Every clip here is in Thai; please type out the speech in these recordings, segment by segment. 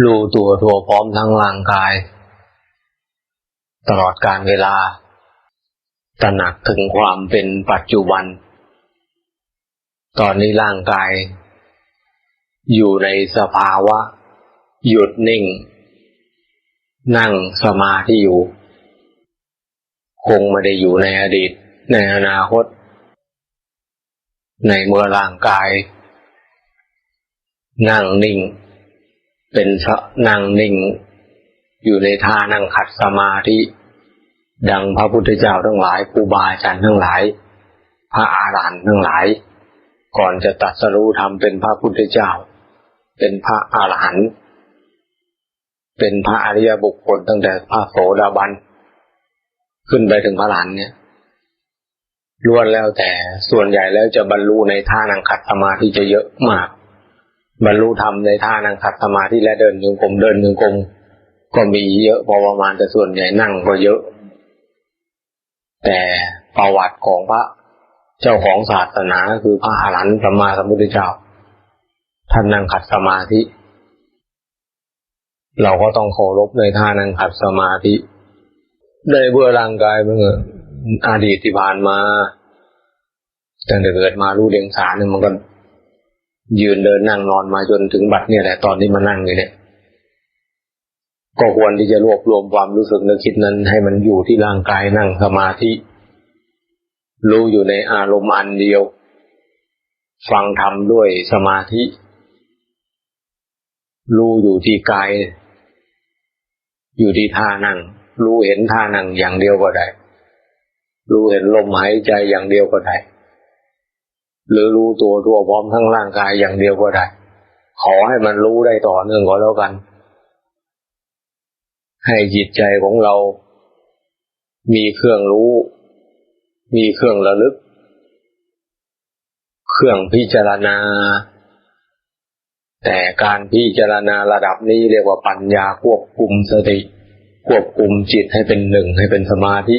รู้ตัวทั่วพร้อมทั้งร่างกาย ตลอดการเวลา ตระหนักถึงความเป็นปัจจุบัน ตอนนี้ร่างกาย อยู่ในสภาวะ หยุดนิ่ง นั่งสมาธิอยู่ คงไม่ได้อยู่ในอดีต ในอนาคต ในเมื่อร่างกาย นั่งนิ่ง เป็นสะนั่งนิ่ง อยู่ในท่านั่งขัดสมาธิ ดังพระพุทธเจ้าทั้งหลายครูบาอาจารย์ทั้งหลาย พระอาหารหันต์ทั้งหลาย ก่อนจะตรัสรู้ธรรมเป็นพระพุทธเจ้า เป็นพระอาหารหันต์เป็นพระอริยบุคคลตั้งแต่พระโสดาบัน ขึ้นไปถึงพระหลานเนี่ยล้วนแล้วแต่ส่วนใหญ่แล้วจะบรรลุในท่านังขัดสมาธิจะเยอะมาก บรรลุธรรมในท่านั่งขัดสมาธิและเดินโยงกลมเดินโยงกลมก็มีเยอะพอประมาณแต่ส่วนใหญ่นั่งก็เยอะ แต่ประวัติของพระเจ้าของศาสนาคือพระอรหันต์สัมมาสัมพุทธเจ้าท่านนั่งขัดสมาธิ เราก็ต้องเคารพในท่านั่งขัดสมาธิได้เบื่อร่างกายเมื่ออดีตที่ผ่านมาตั้งแต่เกิดมารู้เดียงสาเนี่ยมันก็ ยืนเดินนั่งนอนมาจนถึงบัดเนี่ยแหละตอนที่มานั่งอยู่เนี่ย ก็ควรที่จะรวบรวมความรู้สึกนึกคิดนั้น ให้มันอยู่ที่ร่างกายนั่งสมาธิรู้อยู่ในอารมณ์อันเดียว ฟังธรรมด้วยสมาธิ รู้อยู่ที่กาย อยู่ที่ท่านั่ง รู้เห็นท่านั่งอย่างเดียวก็ได้ รู้เห็นลมหายใจอย่างเดียวก็ได้ หรือรู้ตัวทั่วพร้อมทั้งร่างกายอย่างเดียวก็ได้ ขอให้มันรู้ได้ต่อเนื่องก็แล้วกัน ให้จิตใจของเรา มีเครื่องรู้ มีเครื่องระลึก เครื่องพิจารณา แต่การพิจารณาระดับนี้เรียกว่าปัญญาควบคุมสติ ควบคุมจิตให้เป็นหนึ่งให้เป็นสมาธิ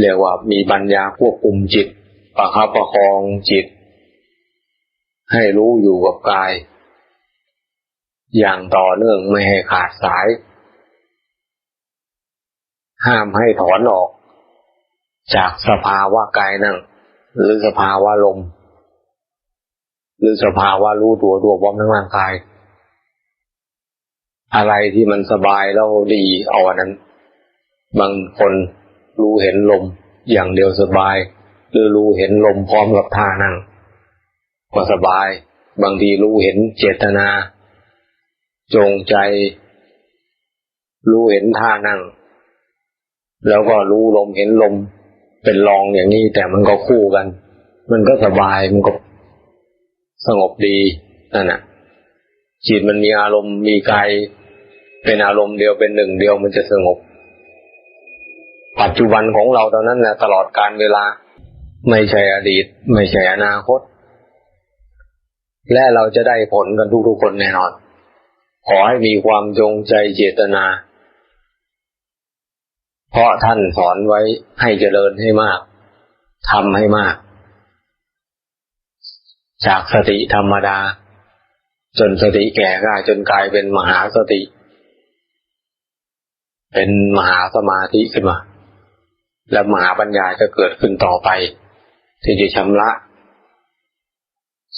เรียกว่ามีปัญญาควบคุมจิต ประคับประคองจิต ให้รู้อยู่กับกาย อย่างต่อเนื่องไม่ให้ขาดสาย ห้ามให้ถอนออก จากสภาวะกายนั่ง หรือสภาวะลม หรือสภาวะรู้ตัวตัวพร้อมทั้งร่างกาย อะไรที่มันสบายแล้วดีเอาอันนั้น บางคนรู้เห็นลมอย่างเดียวสบาย รือรู้เห็นลมพร้อมกับท่านั่งก็สบาย บางทีรู้เห็นเจตนา จงใจ รู้เห็นท่านั่ง แล้วก็รู้ลมเห็นลมเป็นรองอย่างนี้แต่มันก็คู่กัน มันก็สบายมันก็สงบดีนั่นน่ะจิตมันมีอารมณ์มีกายเป็นอารมณ์เดียวเป็นหนึ่งเดียวมันจะสงบ ปัจจุบันของเราตอนนั้นนะตลอดการเวลา ไม่ใช่อดีต ไม่ใช่อนาคต และเราจะได้ผลกันทุกๆคนแน่นอน ขอให้มีความจงใจเจตนา เพราะท่านสอนไว้ให้เจริญให้มากทำให้มาก จากสติธรรมดา จนสติแก่กล้าจนกลายเป็นมหาสติ เป็นมหาสมาธิขึ้นมา และมหาปัญญาจะเกิดขึ้นต่อไป ที่จะชำระ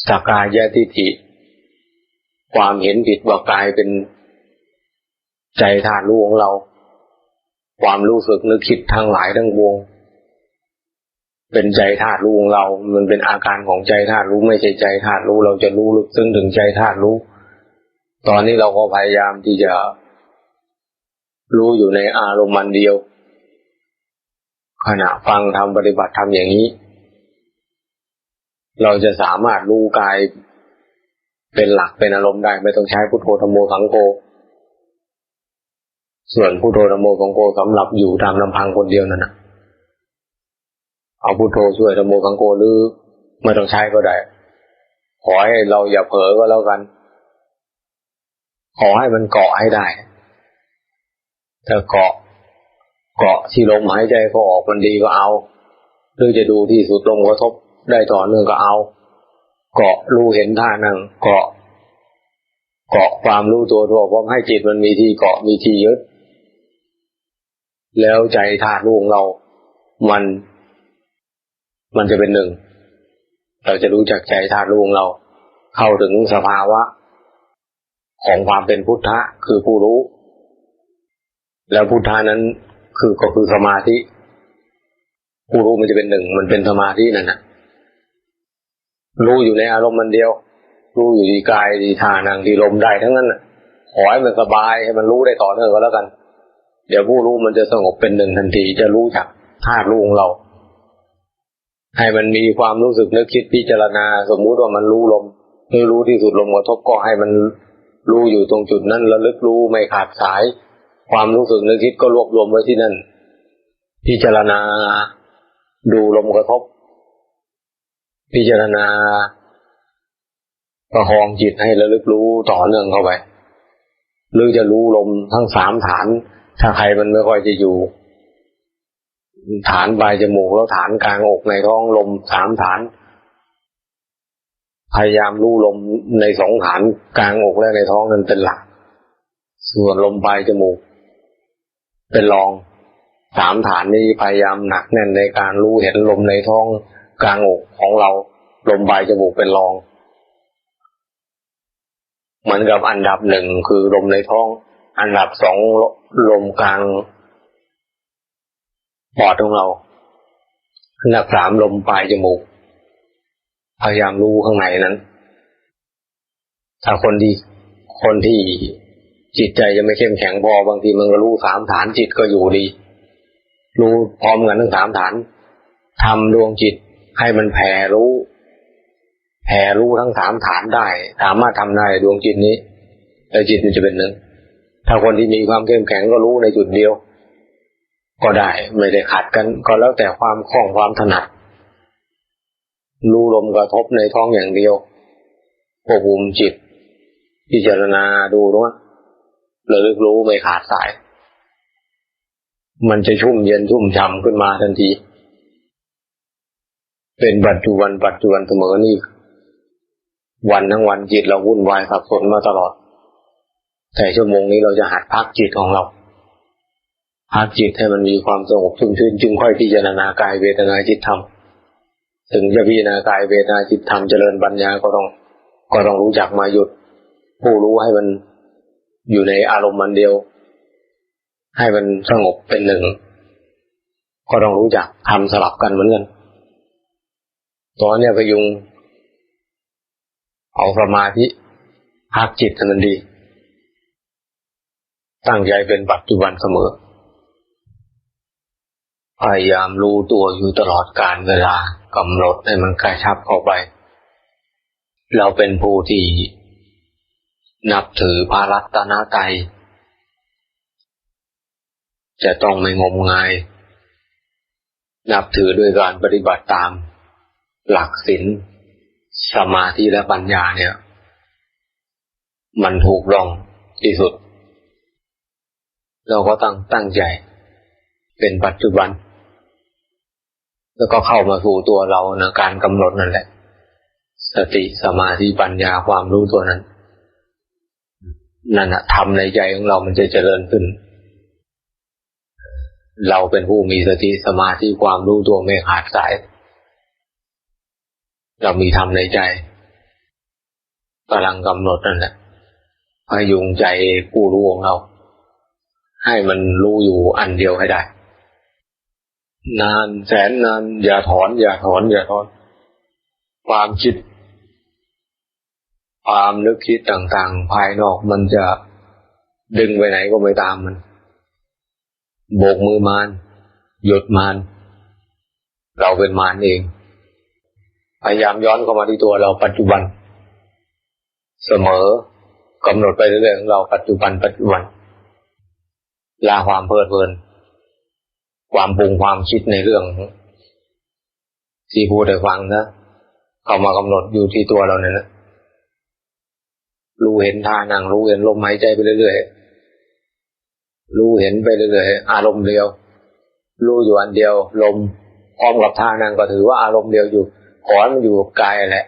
สกายทิฏฐิ ความเห็นผิดว่ากายเป็นใจธาตุรู้ของเรา ความรู้สึกนึกคิดทั้งหลายทั้งวง เป็นใจธาตุรู้ของเรา มันเป็นอาการของใจธาตุรู้ไม่ใช่ใจธาตุรู้ เราจะรู้ลึกซึ้งถึงใจธาตุรู้ ตอนนี้เราก็พยายามที่จะรู้อยู่ในอารมณ์มันเดียว ขณะฟังทำปฏิบัติทำอย่างนี้ เราจะสามารถรู้กายเป็นหลักเป็นอารมณ์ได้ ไม่ต้องใช้พุทโธธรรมโมสังโฆส่วนพุทโธธรรมโมสังโฆสำหรับอยู่ตามลำพังคนเดียวนั่นนะเอาพุทโธช่วยธรรมโมสังโฆหรือไม่ต้องใช้ก็ได้ขอให้เราอย่าเผลอก็แล้วกัน ขอให้มันเกาะให้ได้ถ้าเกาะเกาะที่ลมหายใจก็ออกมันดีก็เอาหรือจะดูที่สุดลมกระทบ ได้ต่อเนื่องก็เอา เกาะรู้เห็นท่านั่งเกาะ เกาะความรู้ตัวทั่วพร้อมให้จิตมันมีที่เกาะมีที่ยึดแล้วใจธาตุรู้ของเรา มัน มันจะเป็นหนึ่ง เราจะรู้จักใจธาตุรู้ของเรา เข้าถึงสภาวะ ของความเป็นพุทธะคือผู้รู้ แล้วพุทธานั้นคือก็คือสมาธิ ผู้รู้มันจะเป็นหนึ่ง มันเป็นสมาธินั่นนะ รู้อยู่ในอารมณ์มันเดียว รู้อยู่ที่กายที่ทานังที่ลมได้ทั้งนั้นขอให้มันสบายให้มันรู้ได้ต่อเนื่องก็แล้วกัน เดี๋ยวผู้รู้มันจะสงบเป็นหนึ่งทันทีจะรู้จักธาตุรู้ของเรา ให้มันมีความรู้สึกนึกคิดพิจารณา สมมุติว่ามันรู้ลมหรือรู้ที่สุดลมกระทบก็ให้มันรู้อยู่ตรงจุดนั้นระลึกรู้ไม่ขาดสาย ความรู้สึกนึกคิดก็รวบรวมไว้ที่นั่นพิจารณาดูลมกระทบ พิจารณาประคองจิตให้ระลึกรู้ต่อเนื่องเข้าไป หรือจะรู้ลมทั้งสามฐาน ถ้าใครมันไม่ค่อยจะอยู่ ฐานปลายจมูกแล้วฐานกลางอกในท้องลมสามฐาน พยายามรู้ลมในสองฐานกลางอกและในท้องนั้นเป็นหลัก ส่วนลมปลายจมูก เป็นรองสามฐานนี้พยายามหนักแน่นในการรู้เห็นลมในท้อง กลางอกของเราลมปลายจมูกเป็นรอง เหมือนกับอันดับหนึ่งคือลมในท้อง อันดับสองลมกลางปอดของเรา อันดับสามลมปลายจมูก พยายามรู้ข้างในนั้น ถ้าคนที่คนที่จิตใจยังไม่เข้มแข็งพอบางทีมันก็รู้สามฐานจิตก็อยู่ดี รู้พร้อมกันทั้งสามฐานทำดวงจิต ให้มันแผ่รู้ แผ่รู้ทั้งสามฐานได้ สามารถทำได้ดวงจิตนี้แล้วจิตมันจะเป็นหนึ่ง ถ้าคนที่มีความเข้มแข็งก็รู้ในจุดเดียว ก็ได้ ไม่ได้ขัดกัน ก็แล้วแต่ความคล่องความถนัด รู้ลมกระทบในท้องอย่างเดียวควบคุมจิต พิจารณาดูด้วยระลึกรู้ไม่ขาดสาย มันจะชุ่มเย็นชุ่มฉ่ำขึ้นมาทันที เป็นปัจจุบันปัจจุบันเสมอนี่ วันทั้งวันจิตเราวุ่นวายสับสนมาตลอด แต่ชั่วโมงนี้เราจะหัดพักจิตของเราพักจิตให้มันมีความสงบชุ่มชื่นจึงค่อยพิจารณากายเวทนาจิตธรรมถึงจะพิจารณากายเวทนาจิตธรรมเจริญปัญญาก็ต้อง ก็ต้องรู้จักมาหยุด ผู้รู้ให้มันอยู่ในอารมณ์มันเดียว ให้มันสงบเป็นหนึ่ง ก็ต้องรู้จักทำสลับกันเหมือนกัน ตอนนี้พยุง เอาสมาธิพักจิตมันดี ตั้งใจเป็นปัจจุบันเสมอ พยายามรู้ตัวอยู่ตลอดการเวลากำหนดให้มันกระชับเข้าไป เราเป็นผู้ที่นับถือพระรัตนตรัยจะต้องไม่งมงาย นับถือด้วยการปฏิบัติตาม หลักศีลสมาธิและปัญญาเนี่ย มันถูกลองที่สุด เราก็ตั้งตั้งใจ เป็นปัจจุบัน แล้วก็เข้ามาสู่ตัวเราในการกำหนดนั่นแหละ สติสมาธิปัญญาความรู้ตัวนั้น นั่นอะทำในใจของเรามันจะเจริญขึ้น เราเป็นผู้มีสติสมาธิความรู้ตัวไม่ขาดสาย เรามีธรรมในใจกำลังกำหนดนั่นแหละพยุงใจผู้รู้ของเรา ให้มันรู้อยู่อันเดียวให้ได้ นานแสนนานอย่าถอน อย่าถอน อย่าถอน ความคิด ความนึกคิดต่างๆ ภายนอกมันจะดึงไปไหนก็ไม่ตามมันโบกมือมาน หยุดมาน เราเป็นมานเอง พยายามย้อนเข้ามาที่ตัวเราปัจจุบัน เสมอกำหนดไปเรื่อยๆของเราปัจจุบันปัจจุบัน ลาความเพลิดเพลิน ความปรุงความคิดในเรื่อง ที่พูดให้ฟังนะเข้ามากำหนดอยู่ที่ตัวเราเนี่ยนะรู้เห็นท่านั่งรู้เห็นลมหายใจไปเรื่อยๆรู้เห็นไปเรื่อยๆอารมณ์เดียว รู้อยู่อันเดียว ลมพร้อมกับท่านั่งก็ถือว่าอารมณ์เดียวอยู่ ขอมันอยู่กับกายแหละ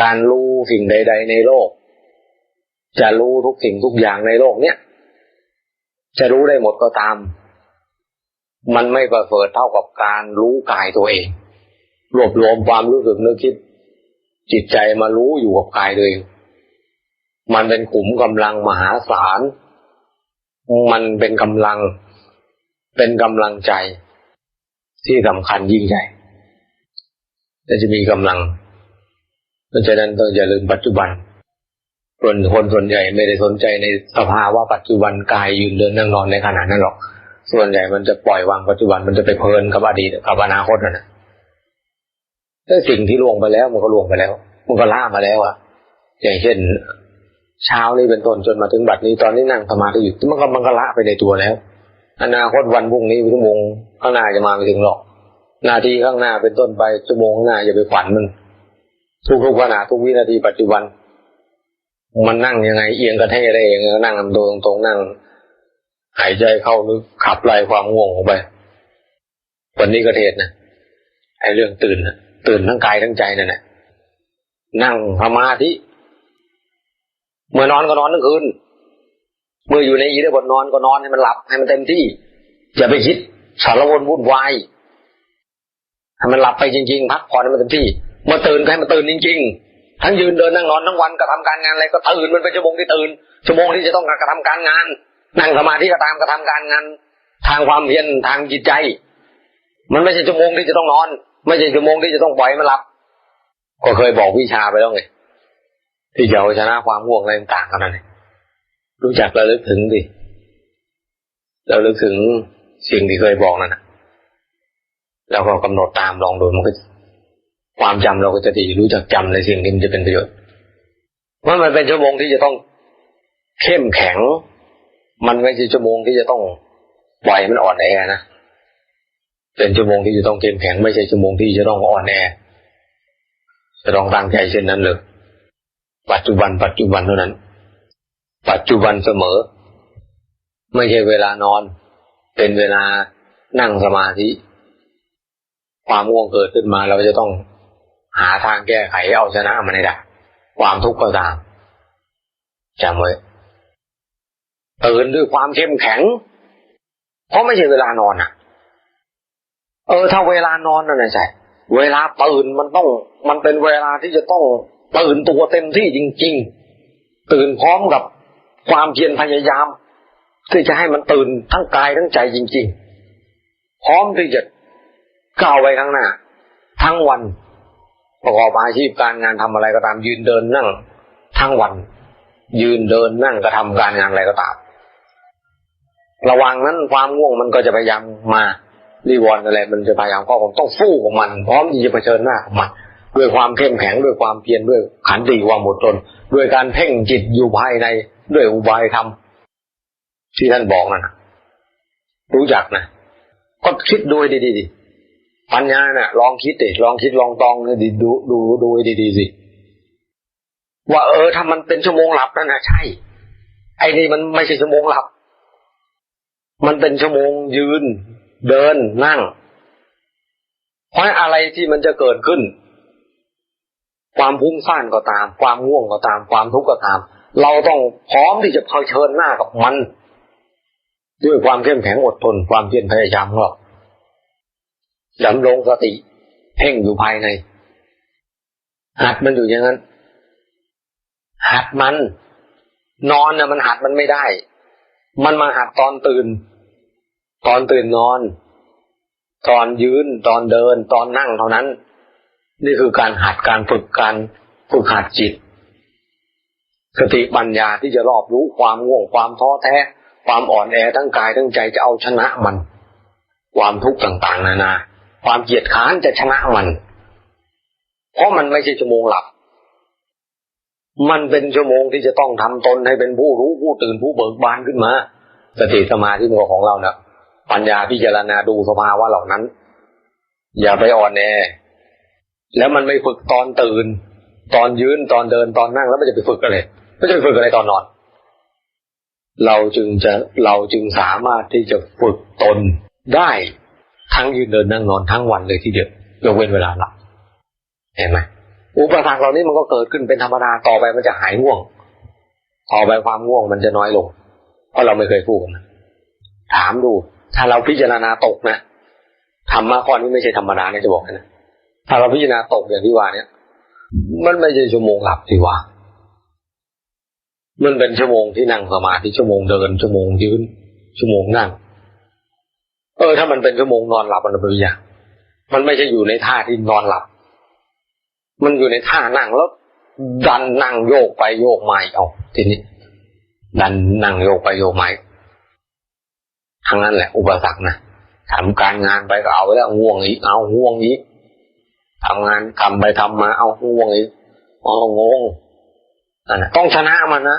การรู้สิ่งใด ๆ ในโลก จะรู้ทุกสิ่งทุกอย่างในโลกเนี้ยจะรู้ได้หมดก็ตาม มันไม่ประเสริฐเท่ากับการรู้กายตัวเอง รวบรวมความรู้สึกนึกคิด จิตใจมารู้อยู่กับกายตัวเอง มันเป็นขุมกำลังมหาศาล มันเป็นกำลัง เป็นกำลังใจที่สำคัญยิ่งใหญ่ และจะมีกำลัง เพราะฉะนั้นต้องอย่าลืมปัจจุบันคนคนส่วนใหญ่ไม่ได้สนใจในสภาวะปัจจุบันกายยืนเดินนั่งนอนในขณะนั้นหรอก ส่วนใหญ่มันจะปล่อยวางปัจจุบันมันจะไปเพลินกับอดีตกับอนาคตนั่นแหละถ้าสิ่งที่ล่วงไปแล้ว มันก็ล่วงไปแล้ว มันก็ล่ามาแล้วอะ อย่างเช่น เช้านี้เป็นต้นจนมาถึงบัดนี้ตอนนี้นั่งสมาธิอยู่มันก็มันก็ละไปในตัวแล้ว อนาคตวันพรุ่งนี้ชั่วโมงข้างหน้าจะมาไม่ถึงหรอก นาทีข้างหน้าเป็นต้นไปชั่วโมงข้างหน้าอย่าไปฝันมันทุกๆขณะทุกวินาทีปัจจุบัน มันนั่งยังไง เอียงกระเทยได้เองนั่งลำตัวตรงๆนั่ง หายใจเข้านึกขับไล่ความง่วงออกไป วันนี้ก็เทศนะไอ้เรื่องตื่นนะตื่นทั้งกายทั้งใจนั่นแหละนั่งสมาธิเมื่อนอนก็นอนทั้งคืนเมื่ออยู่ในอีได้บทนอนก็นอนให้มันหลับให้มันเต็มที่ อย่าไปคิดสารวนวุ่นวาย ให้มันหลับไปจริงๆพักผ่อนให้มันเต็มที่มื่อตื่นให้มันตื่นจริง ๆ ทั้งยืนเดินนั่งนอนทั้งวันกระทำการงานอะไรก็ตื่นมันเป็นชั่วโมงที่ตื่นชั่วโมงที่จะต้องกระทำการงาน นั่งสมาธิก็ตามกระทำการงาน ทางความเพียรทางจิตใจ มันไม่ใช่ชั่วโมงที่จะต้องนอน ไม่ใช่ชั่วโมงที่จะต้องปล่อยมันหลับ ก็เคยบอกวิชาไปแล้วไงที่จะเอาชนะความง่วงอะไรต่างๆกันนั่นรู้จักระลึกถึงดิระลึกถึงสิ่งที่เคยบอกนั่นนะ แล้วก็กำหนดตามลองดูมันก็ความจำเราก็จะดีรู้จักจำในสิ่งที่มันจะเป็นประโยชน์ว่ามันเป็นชั่วโมงที่จะต้องเข้มแข็ง มันไม่ใช่ชั่วโมงที่จะต้องปล่อยมันอ่อนแอนะเป็นชั่วโมงที่จะต้องเข้มแข็ง ไม่ใช่ชั่วโมงที่จะต้องอ่อนแอจะต้องตั้งใจเช่นนั้นเลยปัจจุบัน ปัจจุบันเท่านั้น ปัจจุบันเสมอ ไม่ใช่เวลานอน เป็นเวลานั่งสมาธิ ความง่วงเกิดขึ้นมาเราจะต้องหาทางแก้ไขเอาชนะมันให้ได้ความทุกข์ก็ตามจำไว้ตื่นด้วยความเข้มแข็ง เพราะไม่ใช่เวลานอนอะ เออ ถ้าเวลานอนนั่นใช่เวลาตื่นมันต้อง มันเป็นเวลาที่จะต้องตื่นตัวเต็มที่จริง ๆ ตื่นพร้อมกับความเพียรพยายามที่จะให้มันตื่นทั้งกายทั้งใจจริง ๆ พร้อมที่จะ ก้าวไปข้างหน้า ทั้งวัน ประกอบอาชีพการงานทำอะไรก็ตาม ยืนเดินนั่ง ทั้งวัน ยืนเดินนั่งกระทาการงานอะไรก็ตาม ระวังนั้นความง่วงมันก็จะพยายามมารีวอนอะไร มันจะพยายามก็ผมต้องสู้กับมัน พร้อมที่จะเผชิญหน้ากับมันด้วยความเข้มแข็งด้วยความเพียรด้วยขันติความอดทนด้วยการเพ่งจิตอยู่ภายในด้วยอุบายธรรมที่ท่านบอกนั่นรู้จักนะ ก็คิดด้วยดีๆ ปัญญาเนะ่ะลองคิดดิลองคิดลองตองดิดูดูดูดีๆสิว่าเออถ้ามันเป็นชั่วโมงหลับนั่นนะใช่ ไอ้นี่มันไม่ใช่ชั่วโมงหลับ มันเป็นชั่วโมงยืน เดินนั่ง เพราะอะไรที่มันจะเกิดขึ้น ความพุ่งซ่านก็ตาม ความง่วงก็ตาม ความทุกข์ก็ตาม เราต้องพร้อมที่จะเผชิญหน้ากับมัน ด้วยความเข้มแข็งอดทนความเพียรพยายามของเรา ดำรงสติเพ่งอยู่ภายใน หัดมันอยู่อย่างนั้น หัดมัน นอนน่ะมันหัดมันไม่ได้ มันมาหัดตอนตื่น ตอนตื่นนอน ตอนยืน ตอนเดิน ตอนนั่งเท่านั้น นี่คือการหัดการฝึกการฝึกหัดจิต สติปัญญาที่จะรอบรู้ความง่วงความท้อแท้ ความอ่อนแอทั้งกายทั้งใจจะเอาชนะมัน ความทุกข์ต่าง ๆ นานา ความเกียดค้านจะชนะมัน เพราะมันไม่ใช่ชั่วโมงหลับ มันเป็นชั่วโมงที่จะต้องทำตนให้เป็นผู้รู้ผู้ตื่นผู้เบิกบานขึ้นมา สติสมาธิมันของเราเนะปัญญาพิจารณาดูสภาวะเหล่านั้น อย่าไปอ่อนแอ แล้วมันไม่ฝึกตอนตื่น ตอนยืนตอนเดินตอนนั่งแล้วมันจะไปฝึกอะไรไม่จะไปฝึกอะไรตอนนอน เราจึงจะเราจึงสามารถที่จะฝึกตนได้ ทั้งยืนเดินนั่งนอนทั้งวันเลยทีเดียวยกเว้นเวลาหลับเห็นไหมอุปสรรคเหล่านี้มันก็เกิดขึ้นเป็นธรรมดาต่อไปมันจะหายง่วง ต่อไปความง่วงมันจะน้อยลง เพราะเราไม่เคยพูดกันถามดู ถ้าเราพิจารณาตกนะธรรมะข้อนี้ไม่ใช่ธรรมดาเนี่ยจะบอกนะถ้าเราพิจารณาตกอย่างที่ว่าเนี่ยมันไม่ใช่ชั่วโมงหลับที่ว่า มันเป็นชั่วโมงที่นั่งสมาธิชั่วโมงเดินชั่วโมงยืนชั่วโมงนั่ง เออถ้ามันเป็นชั่วโมงนอนหลับมันเป็นอย่างมันไม่ใช่อยู่ในท่าที่นอนหลับ มันอยู่ในท่านั่งแล้ว ดันนั่งโยกไปโยกมาอีกเอาทีนี้ ดันนั่งโยกไปโยกมาทั้งนั้นแหละ อุปสรรคนะทำการงานไปก็เอาแล้วง่วงอีกเอาง่วงอีกทำงานทำไปทำมาเอาง่วงอีกอ๋องงนั่นน่ะต้องชนะมันนะ